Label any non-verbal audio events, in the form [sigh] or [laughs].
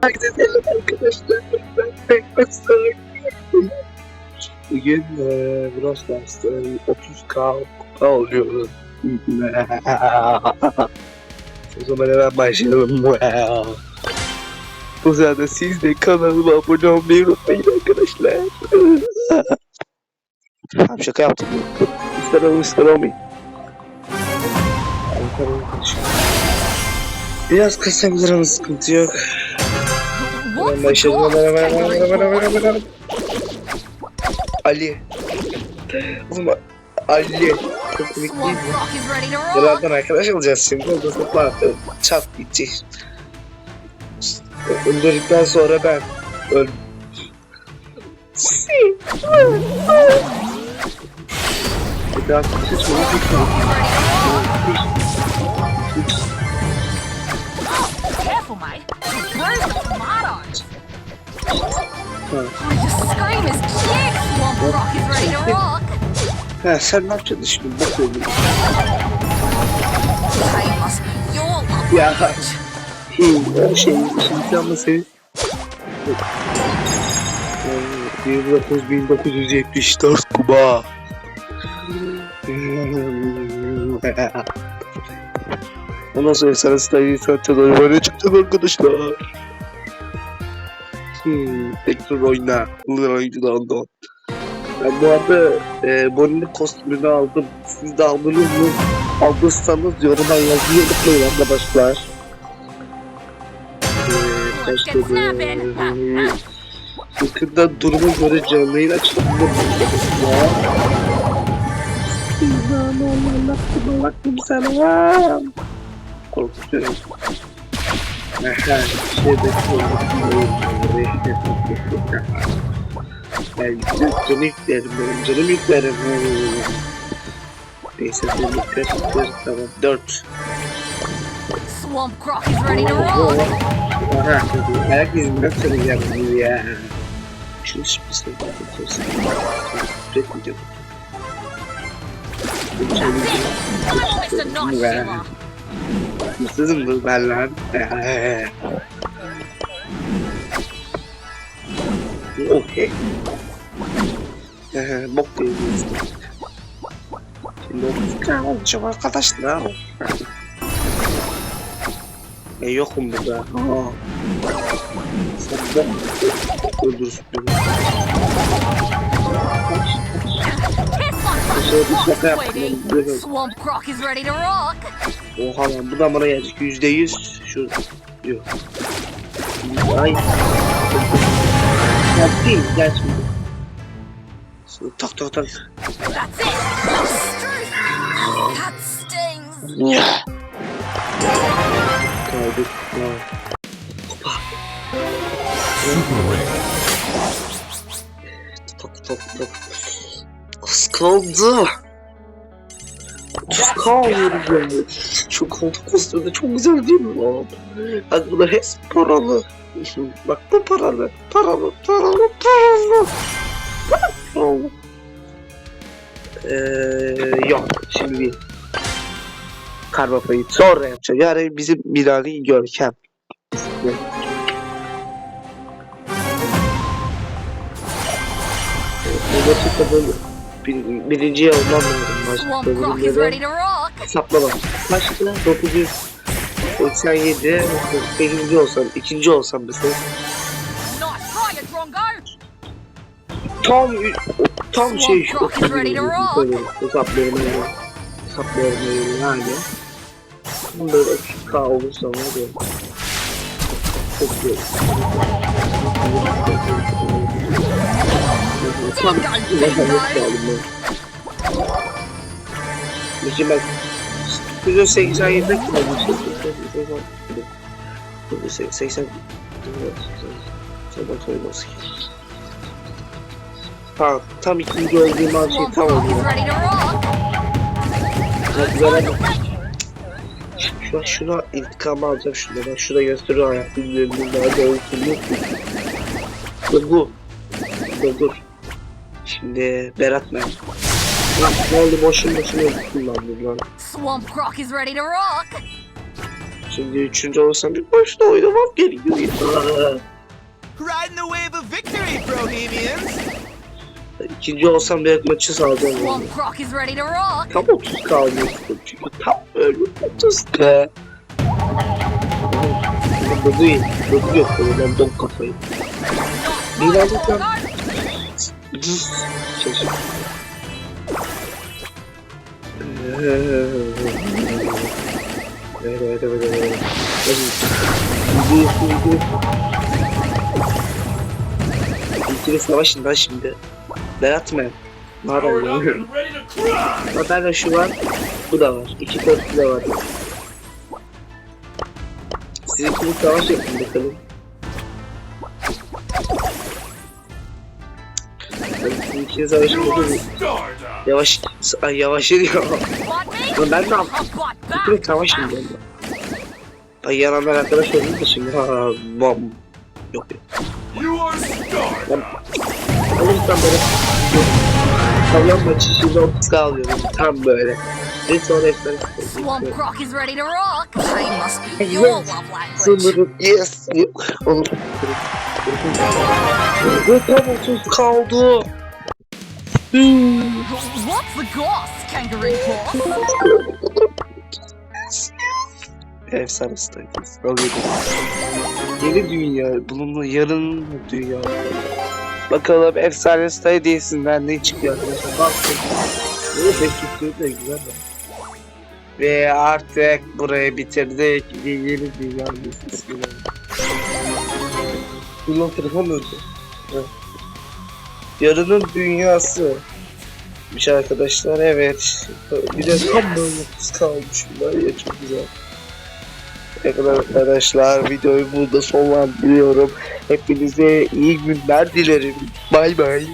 Herkese selam arkadaşlar. Ben Pekmez'den. Bugün eee Brawl Stars'ta 30k kupa oluyoruz. [laughs] o zaman hemen başlayalım. Bu sırada siz de kanalıma abone olmayı unutmayın arkadaşlar. Tamam şaka yaptım. İster olun ister olmayın. Biraz kısamız ama sıkıntı yok. Başladım. cost? Hemen, hemen, hemen, hemen, report? hemen, hemen. Ali. Oğlum Ali. Çok komik değil mi? Birazdan arkadaş olacağız şimdi. O da zıplar. Çat gitti. Öldürdükten sonra ben öl. Bir daha hiç Rock is ready to rock. Ha, sen ne yapacaksın şimdi? Bak oğlum. Ya. o şey, şimdi ama senin... 19.974 Kuba. Ondan sonra sana Style'i satacağız. Böyle çıkacağız arkadaşlar. Hmm, tekrar oyna. Bunlar oyuncudan da. Ben bu arada e, Bonnie'nin kostümünü aldım. Siz de aldınız mı? Aldıysanız yoruma yazmayı unutmayın arkadaşlar. Ee, ha. Yakında duruma göre canlı yayın açılabilir ya. İnanamam baktım sana. Korkutuyorum. Aha, şey bekliyorum. Ben canım yüklerim benim, canım yüklerim. Neyse, ben yüklerim, tamam. Dört. Swamp Rock is ready to rock. Aha, herkes nasıl yapıyor ya? Şunu şimdi sen bakıyorsun. Üretmeyeceğim. Oh, it's a nice shiver. Mutsuzum ben lan. Okey. Bok diyoruz. Şimdi tane olacağım arkadaşlar. E yokum burada. Aa. Sen bok öldürsün beni. Şaka yaptım. Swamp Rock is ready to rock. Oha lan bu da bana gelecek yüzde yüz şu yok. Ay. Ya değil gel şimdi. Tak tak tak. That's it. That stings. Kaldık. Ya. Hopa. Tak tak tak. Kaldı. Kaldı. Çok koltuk kostümü de çok güzel değil mi lan? Bak bunlar hepsi paralı. Bak bu paralı. Paralı, paralı, paralı. Paralı. Ee, yok şimdi değil. Karmapayı sonra yapacağım. Yani bizim Mirali Görkem. Gerçekten böyle bir, birinciye olmam lazım. Rock. Hesaplama. Kaçtı? 987. 8. olsam, ikinci olsam mesela. Tam tam şey to rock. Hesaplarımı hesaplarımı yani. Bunda 30k olursa var ya. Çok iyi. Tam Peki ben 187 kullanmışım. 180 Tamam, tam ikinci olduğum an şey tam oluyor. beraber. Şu an şuna intikam alacağım şuna. Ben şurada gösteriyor hayat bilgilerinin nerede olduğunu. Dur bu. Dur dur. Şimdi Berat ben. Lan ne oldu boşun boşuna kullandım lan. Swamp Rock is ready to rock. Şimdi üçüncü olsam bir başta oynamam gerekiyor. Riding the wave of victory, Bohemians! İkinci olsam bir maçı sağlayacağım. yani. Swamp Croc is ready to rock. Tam 30 kalmıştım çünkü tam böyle 30 be. Bu değil. Bu yok böyle ben don kafayı. Birazcık da Şaşır. Evet evet evet evet. İkili savaşın lan şimdi. Berat mı? Nereden bilmiyorum. Hatta şu var. Bu da var. İki korku da var. Siz ikili savaş yapın bakalım. İkili savaşın bakalım. Yavaş, ay yavaş diyor. Want me? Lan ben ne yaptım? Back. savaş mı ben? Ay yananlar arkadaş oldum da şimdi. Ha bam. Yok yok. Ben alırsan böyle Salon maçı şimdi 30 alıyorum. Tam böyle. Ve sonra efsane Swamp Croc is ready to rock. I must be your love language. Yes. Onu Ve tam 30 kaldı. What's the goss, Kangaroo Paw? Efsane status. Yeni dünya. Bununla yarın dünya. Bakalım efsane stadyesinden ne çıkıyor arkadaşlar. Baktım. Böyle da güzel de. Ve artık burayı bitirdik. Yeni dünya Bismillah. Bundan telefon öldü. Evet. Yarının dünyası. Bir arkadaşlar evet. Bir de tam böyle kalmış. Var ya çok güzel. Evet arkadaşlar videoyu burada sonlandırıyorum. Hepinize iyi günler dilerim. Bay bay.